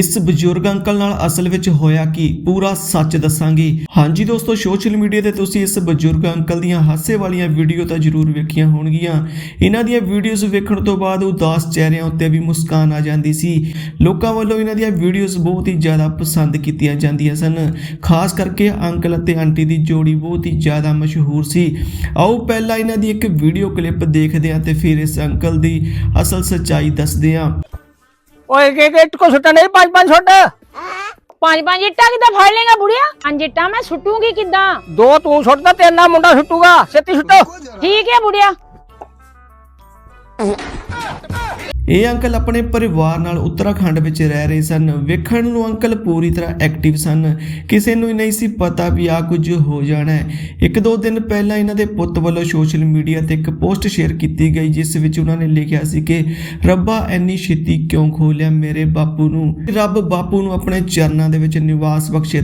ਇਸ ਬਜ਼ੁਰਗ ਅੰਕਲ ਨਾਲ ਅਸਲ ਵਿੱਚ ਹੋਇਆ ਕੀ, ਪੂਰਾ ਸੱਚ ਦੱਸਾਂਗੇ। ਹਾਂਜੀ ਦੋਸਤੋ, ਸੋਸ਼ਲ ਮੀਡੀਆ ਤੇ ਤੁਸੀਂ ਇਸ ਬਜ਼ੁਰਗ ਅੰਕਲ ਦੀਆਂ ਹਾਸੇ ਵਾਲੀਆਂ ਵੀਡੀਓ ਤਾਂ ਜ਼ਰੂਰ ਵੇਖੀਆਂ ਹੋਣਗੀਆਂ। ਇਹਨਾਂ ਦੀਆਂ ਵੀਡੀਓਜ਼ ਵੇਖਣ ਤੋਂ ਬਾਅਦ ਉਦਾਸ ਚਿਹਰਿਆਂ ਉੱਤੇ ਵੀ ਮੁਸਕਾਨ ਆ ਜਾਂਦੀ ਸੀ। ਲੋਕਾਂ ਵੱਲੋਂ ਇਹਨਾਂ ਦੀਆਂ ਵੀਡੀਓਜ਼ ਬਹੁਤ ਹੀ ਜ਼ਿਆਦਾ ਪਸੰਦ ਕੀਤੀਆਂ ਜਾਂਦੀਆਂ ਸਨ। ਖਾਸ ਕਰਕੇ ਅੰਕਲ ਅਤੇ ਆਂਟੀ ਦੀ ਜੋੜੀ ਬਹੁਤ ਹੀ ਜ਼ਿਆਦਾ ਮਸ਼ਹੂਰ ਸੀ। ਆਓ ਪਹਿਲਾਂ ਇਹਨਾਂ ਦੀ ਇੱਕ ਵੀਡੀਓ ਕਲਿੱਪ ਦੇਖਦੇ ਹਾਂ ਤੇ ਫਿਰ ਇਸ ਅੰਕਲ ਦੀ ਅਸਲ ਸੱਚਾਈ ਦੱਸਦੇ ਹਾਂ। ਓਏ ਕੇ ਕੇ ਕੋ ਸੁੱਟਾ ਨਹੀਂ ਪੰਜ ਪੰਜ ਸੁੱਟ। ਪੰਜ ਪੰਜ ਇੱਟਾਂ ਕਿੱਦਾਂ ਫੜ ਲੇਗਾ ਬੁੜਿਆ? ਪੰਜ ਇੱਟਾਂ ਮੈਂ ਸੁੱਟੂਗੀ ਕਿੱਦਾਂ? ਦੋ ਤੂੰ ਸੁੱਟਦਾ ਤੇ ਨਾ ਮੁੰਡਾ ਸੁੱਟੂਗਾ। ਛੇਤੀ ਸੁੱਟੋ। ਠੀਕ ਹੈ ਬੁੜਿਆ। ਇਹ ਅੰਕਲ ਆਪਣੇ ਪਰਿਵਾਰ ਨਾਲ ਉੱਤਰਾਖੰਡ ਵਿੱਚ ਰਹਿ ਰਹੇ ਸਨ। ਵੇਖਣ ਨੂੰ ਅੰਕਲ ਪੂਰੀ ਤਰ੍ਹਾਂ ਐਕਟਿਵ ਸਨ। ਕਿਸੇ ਨੂੰ ਨਹੀਂ ਸੀ ਪਤਾ ਵੀ ਆ ਕੁਝ ਹੋ ਜਾਣਾ ਹੈ। ਇੱਕ ਦੋ ਦਿਨ ਪਹਿਲਾਂ ਇਹਨਾਂ ਦੇ ਪੁੱਤ ਵੱਲੋਂ ਸੋਸ਼ਲ ਮੀਡੀਆ ਤੇ ਇੱਕ ਪੋਸਟ ਸ਼ੇਅਰ ਕੀਤੀ ਗਈ, ਜਿਸ ਵਿੱਚ ਉਹਨਾਂ ਨੇ ਲਿਖਿਆ ਸੀ ਕਿ, ਰੱਬਾ ਐਨੀ ਛੇਤੀ ਕਿਉਂ ਖੋਲਿਆ ਮੇਰੇ ਬਾਪੂ ਨੂੰ? ਰੱਬ ਬਾਪੂ ਨੂੰ ਆਪਣੇ ਚਰਨਾਂ ਦੇ ਵਿੱਚ ਨਿਵਾਸ ਬਖਸ਼ੇ।